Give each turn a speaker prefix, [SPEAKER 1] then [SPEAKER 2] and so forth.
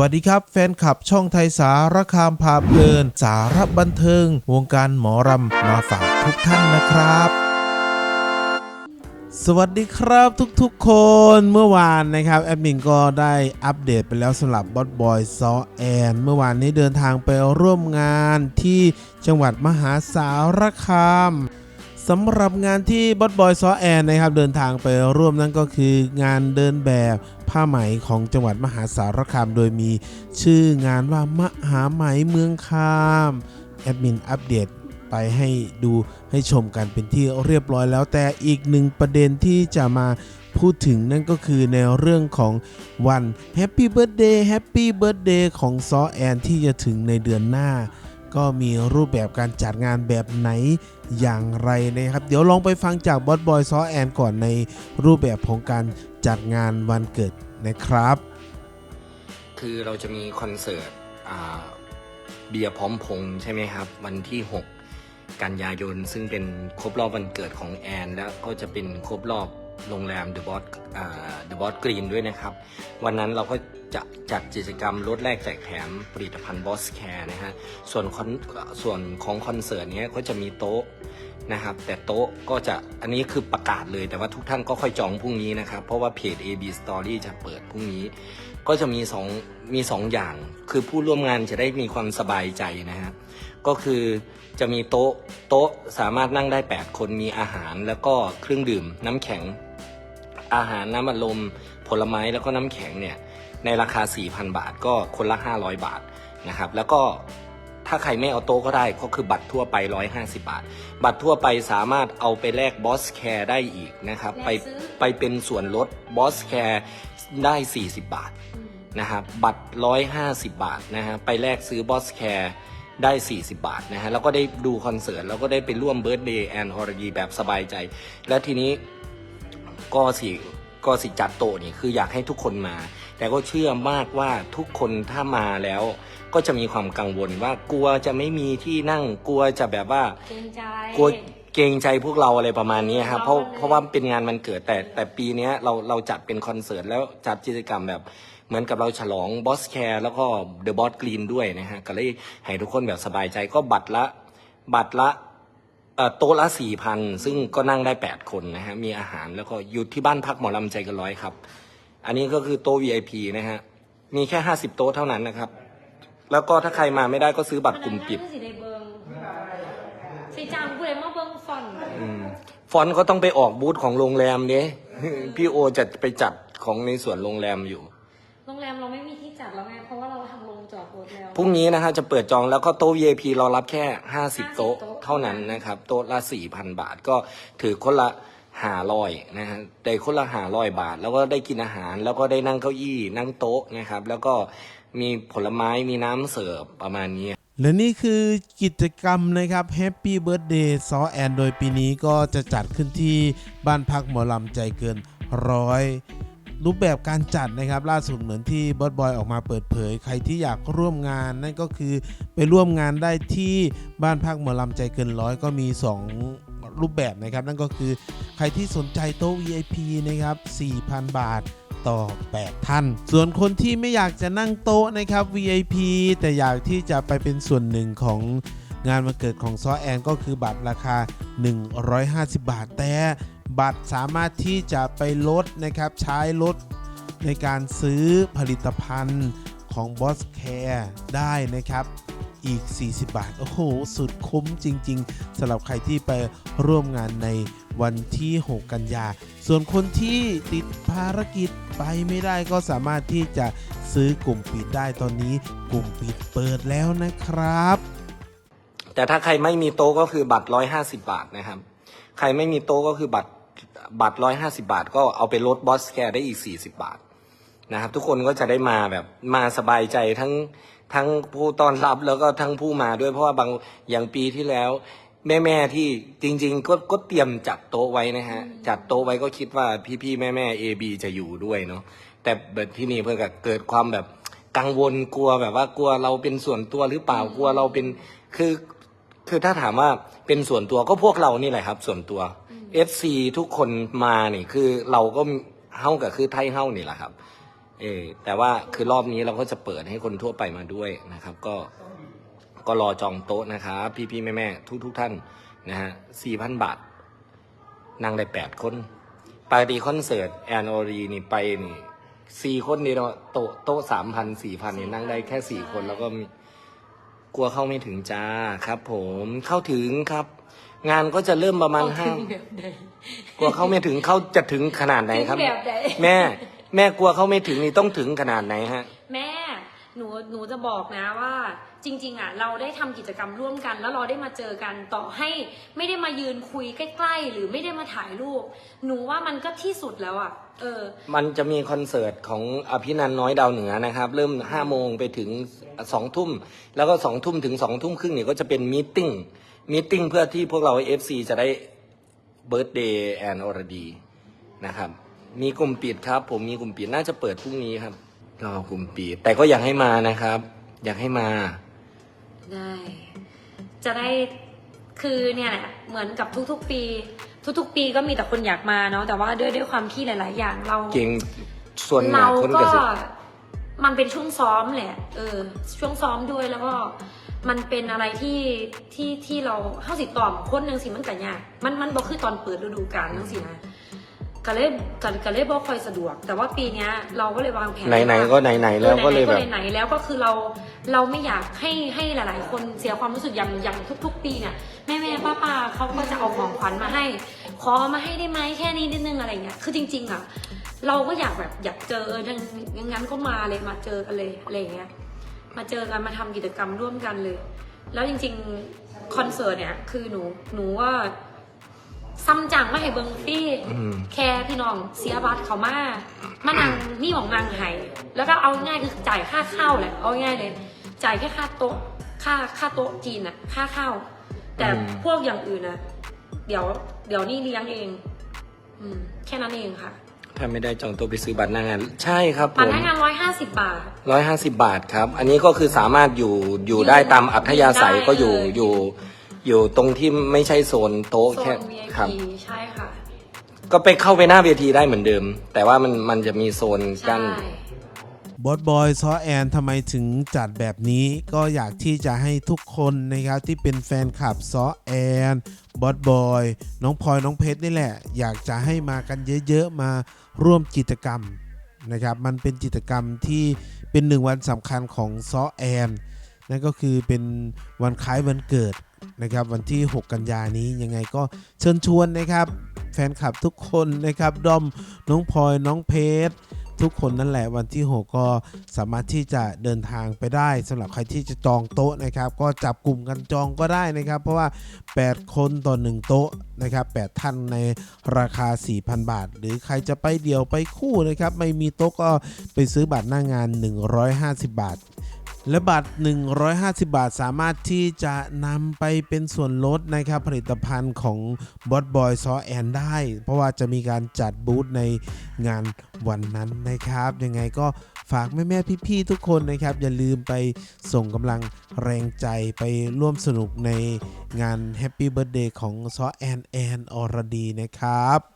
[SPEAKER 1] วัสดีครับ แฟนคลับช่องไทยสารคามพาเพลิน สารบันเทิง วงการหมอรำมาฝากทุกท่านนะครับสวัสดีครับทุกๆคนเมื่อวานนะครับแอดมินก็ได้อัปเดตไปแล้วสำหรับบอสบอยซอแอนเมื่อวานนี้เดินทางไปร่วมงานที่จังหวัดมหาสารคาม สำหรับงานที่บอสบอยซอแอนนะครับเดินทางไปร่วมนั่นก็คืองานเดินแบบผ้าไหมของจังหวัดมหาสารคาม โดยมีชื่องานว่ามหาไหมเมืองคามแอดมินอัปเดตไปให้ดูให้ชมกันเป็นที่เรียบร้อยแล้วแต่อีกหนึ่งประเด็นที่จะมาพูดถึงนั่นก็คือในเรื่องของวัน Happy Birthday Happy Birthday ของซอแอนที่จะถึงในเดือนหน้า ก็มีรูปแบบการจัดงานแบบไหนอย่างไรนะครับ เดี๋ยวลองไปฟังจากบอสบอยซอแอนก่อนในรูปแบบของการจัดงานวันเกิดนะครับ
[SPEAKER 2] คือเราจะมีคอนเสิร์ตเบียร์พร้อมพงใช่ไหมครับ วันที่ 6 กันยายน ซึ่งเป็นครบรอบวันเกิดของแอน แล้วก็จะเป็นครบรอบ โรงแรม The Boss อ่า The Boss Green ด้วยนะครับ วันนั้นเราก็จะจัดกิจกรรมลดแลกแจกแถมผลิตภัณฑ์ Boss Care นะฮะส่วนคอนส่วนของคอนเสิร์ตเนี้ยก็จะมีโต๊ะนะครับ แต่โต๊ะก็จะอันนี้คือประกาศเลยแต่ว่าทุกท่านก็ค่อยจองพรุ่งนี้นะครับ เพราะว่าเพจ AB Story จะเปิดพรุ่งนี้ ก็จะมีสองมีสองอย่าง คือผู้ร่วมงานจะได้มีความสบายใจนะฮะก็คือจะมีโต๊ะโต๊ะสามารถนั่งได้ 8 คนมีอาหารแล้วก็เครื่องดื่มน้ำแข็ง อาหารน้ำอัดลม ผลไม้แล้วก็น้ำแข็งเนี่ยในราคา 4,000 บาทก็คนละ 500 บาทนะครับ แล้วก็ถ้าใครไม่เอาโต๊ะก็ได้ก็คือบัตรทั่วไป 150 บาท บัตรทั่วไปสามารถเอาไปแลกบอสแคร์ได้อีกนะครับ ไป
[SPEAKER 3] แลกซื้อ
[SPEAKER 2] ไปเป็นส่วนลดบอสแคร์ได้ 40 บาทนะครับบัตร 150 บาทนะฮะไปแลกซื้อบอสแคร์ได้ 40 บาทนะฮะแล้วก็ได้ดูคอนเสิร์ตแล้วก็ได้ไปร่วมเบิร์ d เดย์แอนอรดีแบบสบายใจ และทีนี้ ก็สิก็สิจัดโตะนี่คืออยากให้ทุกคนมา แต่ก็เชื่อมากว่าทุกคนถ้ามาแล้ว ก็จะมีความกังวลว่ากลัวจะไม่มีที่นั่งกลัวจะแบบว่า
[SPEAKER 3] เกรงใจ
[SPEAKER 2] กลัวเกรงใจพวกเราอะไรประมาณนี้ครับเพราะ
[SPEAKER 3] เราเลย
[SPEAKER 2] เพราะว่าเป็นงานมันเกิดแต่แต่ปีเนี้ยเราเราจัดเป็นคอนเสิร์ตแล้วจัดกิจกรรมแบบเหมือนกับเราฉลองบอสแคร์แล้วก็เดอะบอสกรีนด้วยนะฮะก็เลยให้ทุกคนแบบสบายใจก็บัตรละบัตรละเอ่อ โต๊ะละสี่พันซึ่งก็นั่งได้แปดคนนะฮะ มีอาหารแล้วก็อยู่ที่บ้านพักหมอลำใจเกันร้อยครับ อันนี้ก็คือโต๊ะ VIP นะฮะ มีแค่ห้าสิบโต๊ะเท่านั้นนะครับ แล้วก็ถ้าใครมาไม่ได้ก็ซื้อบัตรกลุ่มปิด
[SPEAKER 3] สิได้เบิงสิจางผู้ใดมาเบิงฟอนต์
[SPEAKER 2] อืมฟอนต์ก็ต้องไปออกบูธของโรงแรมเนี้ยพี่โอจะไปจัดของในส่วนโรงแรมอยู่ พรุ่งนี้นะฮะจะเปิดจองแล้วก็โต๊ะ VIP เรารับแค่ 50
[SPEAKER 3] 50
[SPEAKER 2] โต๊ะ
[SPEAKER 3] โต๊ะ
[SPEAKER 2] เท่านั้นนะครับ โต๊ะละ 4,000 บาทก็ถือคนละหาร้อยนะฮะได้คนละหาร้อยบาท แล้วก็ได้กินอาหาร แล้วก็ได้นั่งเก้าอี้นั่งโต๊ะนะครับ แล้วก็มีผลไม้มีน้ำเสิร์ฟประมาณนี้
[SPEAKER 1] และนี่คือกิจกรรมนะครับ Happy Birthday ซอแอนโดยปีนี้ก็จะจัดขึ้นที่บ้านพักหมอลำใจเกินร้อย รูปแบบการจัดนะครับล่าสุดเหมือนที่บอสบอยออกมาเปิดเผย ใครที่อยากร่วมงานนั่นก็คือไปร่วมงานได้ที่บ้านพักหมอลำใจเกินร้อยก็มี 2 รูปแบบนะครับ นั่นก็คือใครที่สนใจโต๊ะ VIP นะครับ 4,000 บาทต่อ 8 ท่าน ส่วนคนที่ไม่อยากจะนั่งโต๊ะนะครับ VIP แต่อยากที่จะไปเป็นส่วนหนึ่งของงานวันเกิดของซอแอนก็คือบัตรราคา 150 บาทแต่ บัตรสามารถที่จะไปลดนะครับใช้ลดในการซื้อผลิตภัณฑ์ของ Boss Care ได้นะครับอีก 40 บาท โอ้โห สุดคุ้มจริง ๆสำหรับใครที่ไปร่วมงานในวันที่ 6 กันยา ส่วนคนที่ติดภารกิจไปไม่ได้ก็สามารถที่จะซื้อกลุ่มปิดได้ตอนนี้ กลุ่มปิดเปิดแล้วนะครับ
[SPEAKER 2] แต่ถ้าใครไม่มีโต๊ะก็คือบัตรร้อยห้าสิบาทนะครับ ใครไม่มีโต๊ะก็คือบัตร บัตรร้อยห้าสิบาท ก็เอาไปลดบอสแคร์ได้อีกสี่สิบาทนะครับ ทุกคนก็จะได้มาแบบมาสบายใจทั้งทั้งผู้ต้อนรับแล้วก็ทั้งผู้มาด้วยเพราะว่าบางอย่างปีที่แล้ว แม่แม่ๆที่จริง ๆ ก็ก็เตรียมจัดโต๊ะไว้นะฮะจัดโต๊ะไว้ก็คิดว่าพี่ๆแม่แม่เอบีจะอยู่ด้วยเนาะแต่แบบที่นี่เพื่อกับเกิดความแบบกังวลกลัวแบบว่ากลัวเราเป็นส่วนตัวหรือเปล่ากลัวเราเป็นคือคือถ้าถามว่าเป็นส่วนตัวก็พวกเรานี่แหละครับ ส่วนตัว FC ทุกคนมานี่คือเราก็เฮ้ากับคือไทยเฮ้านี่แหละครับ เออแต่ว่าคือรอบนี้เราก็จะเปิดให้คนทั่วไปมาด้วยนะครับ ก็ก็รอจองโต๊ะนะครับพี่ๆแม่ๆทุกทุกท่านนะฮะสี่พันบาทนั่งได้แปดคนปกติคอนเสิร์ตแอนโอรีนี่ไปนี่สี่คนนี่เนาะโต๊ะโต๊ะสามพันสี่พันนี่นั่งได้แค่สี่คนแล้วก็กลัวเข้าไม่ถึงจ้าครับ ผมเข้าถึงครับ งานก็จะเริ่มประมาณ
[SPEAKER 3] เอา
[SPEAKER 2] ห้า
[SPEAKER 3] ถึงแบบใด
[SPEAKER 2] กลัวเข้าไม่ถึงเขาจะถึงขนาดไหนครับ
[SPEAKER 3] ถึงแบบใด
[SPEAKER 2] แม่ แม่กลัวเขาไม่ถึงนี่ต้องถึงขนาดไหนฮะ
[SPEAKER 3] แม่หนูหนูจะบอกนะว่าจริง ๆอะเราได้ทำกิจกรรมร่วมกัน แล้วเราได้มาเจอกันต่อให้ไม่ได้มายืนคุยใกล้ ๆ หรือไม่ได้มาถ่ายรูป หนูว่ามันก็ที่สุดแล้วอะเออ
[SPEAKER 2] มันจะมีคอนเสิร์ตของอภินันท์น้อยดาวเหนือนะครับ เริ่มห้าโมงไปถึงสองทุ่ม แล้วก็สองทุ่มถึงสองทุ่มครึ่งเนี่ยก็จะเป็นมีตติ้ง มีตติ้งเพื่อที่พวกเราเอฟซีจะได้เบิร์ d เดย์แอนอรดีนะครับ มีกลุ่มปิดครับ ผมมีกลุ่มปิดน่าจะเปิดพรุ่งนี้ครับรอกลุ่มปิดแต่ก็อยากให้มานะครับ อยากให้มา
[SPEAKER 3] ได้ จะได้คือเนี่ยแหละเหมือนกับทุกๆปี ทุกๆ ปีก็มีแต่คนอยากมาเนาะแต่ว่าด้วยด้วยความที่หลาย ๆ อย่างเรา
[SPEAKER 2] เก่งส่วนมาก
[SPEAKER 3] เรา
[SPEAKER 2] คน
[SPEAKER 3] ก็
[SPEAKER 2] ก็จะ
[SPEAKER 3] มันเป็นช่วงซ้อมแหละ เออ ช่วงซ้อมด้วยแล้วก็ มันเป็นอะไรที่ที่ที่เราเข้าสิตอมคนหนึ่งสิมันกันยากมันมันบอกคือตอนเปิดฤดูกาลนั่งสินะก็เลยก็ก็เลยบอกค่อยสะดวก แต่ว่าปีเนี้ยเราก็เลยวางแผน
[SPEAKER 2] ไหนๆก็ไหนๆแล้วก็เลย
[SPEAKER 3] ออ
[SPEAKER 2] แบบ
[SPEAKER 3] ไหนๆไหนๆแล้วก็คือเราเราไม่อยากให้ให้หลาย ๆ คนเสียความรู้สึกอย่างอย่างทุก ๆ ปีเนี่ยแม่แม่ป้าป้าๆเขาก็จะเอาของขวัญมาให้ ขอเอามาให้ได้ไหมแค่นี้นิดนึงอะไรเงี้ยคือจริง ๆอะเราก็อยากแบบอยากเจอเออดังงั้นก็มาเลยมาเจอกันเลยอะไรอย่างเงี้ย มาเจอกันมาทำกิจกรรมร่วมกันเลย แล้วจริงๆคอนเสิร์ตเนี่ยคือหนูหนูว่าซ้ำจังมาให้เบิงฟรี่
[SPEAKER 2] อืม
[SPEAKER 3] แค่พี่น้องเสียบัตรเขามามานั่งนี่ของนางไห้แล้วก็เอาง่ายคือจ่ายค่าข้าวแหละเอาง่ายเลย จ่ายแค่ค่าโต๊ะค่าค่าโต๊ะจีนอะค่าข้าวแต่
[SPEAKER 2] อืม
[SPEAKER 3] พวกอย่างอื่นนะเดี๋ยว เดี๋ยวนี่เลี้ยงเอง อืม แค่นั้นเองค่ะ
[SPEAKER 2] ถ้าไม่ได้จองตัวไปซื้อบัตรหน้างาน ใช่ครับผ
[SPEAKER 3] บัตร
[SPEAKER 2] ม
[SPEAKER 3] หน้างานร้อยห้าสิบบาท
[SPEAKER 2] ร้อยห้าสิบาทครับ อันนี้ก็คือสามารถอยู่อยู่ได้ตามอัธยาศัย
[SPEAKER 3] ได้
[SPEAKER 2] ก็อยู่
[SPEAKER 3] เลย
[SPEAKER 2] อยู่ อยู่ตรงที่ไม่ใช่โซนโต๊ะ
[SPEAKER 3] โซ
[SPEAKER 2] แค่
[SPEAKER 3] น VIP
[SPEAKER 2] ครับ
[SPEAKER 3] ใช่ค่ะ
[SPEAKER 2] ก็ไปเข้าไปหน้าเวทีได้เหมือนเดิม แต่ว่ามันมันจะมีโซน
[SPEAKER 3] ใช่
[SPEAKER 2] กั้น
[SPEAKER 1] บอสบอยซอแอนทำไมถึงจัดแบบนี้ ก็อยากที่จะให้ทุกคนนะครับที่เป็นแฟนคลับซอแอนบอสบอยน้องพลอยน้องเพชรนี่แหละ อยากจะให้มากันเยอะๆมาร่วมกิจกรรมนะครับมันเป็นกิจกรรมที่เป็นหนึ่งวันสำคัญของซอแอนนั่นก็คือเป็นวันคล้ายวันเกิดนะครับวันที่ 6 กันยานี้ยังไงก็เชิญชวนนะครับ แฟนคลับทุกคนนะครับดอมน้องพลอยน้องเพชร ทุกคนนั่นแหละวันที่ 6 ก็สามารถที่จะเดินทางไปได้สำหรับใครที่จะจองโต๊ะนะครับ ก็จับกลุ่มกันจองก็ได้นะครับ เพราะว่า 8 คนต่อ 1 โต๊ะนะครับ8ท่านในราคา 4,000 บาท หรือใครจะไปเดี่ยวไปคู่นะครับ ไม่มีโต๊ะก็ไปซื้อบัตรหน้างาน 150 บาท และบัตร 150 บาทสามารถที่จะนำไปเป็นส่วนลดนะครับผลิตภัณฑ์ของบอสบอยซอแอนได้ เพราะว่าจะมีการจัดบูธในงานวันนั้นนะครับ ยังไงก็ฝากแม่แม่ๆพี่ๆทุกคนนะครับ อย่าลืมไปส่งกำลังแรงใจไปร่วมสนุกในงานแฮปปี้เบิร์ a เดย์ของซอแอนแอนอรดีนะครับ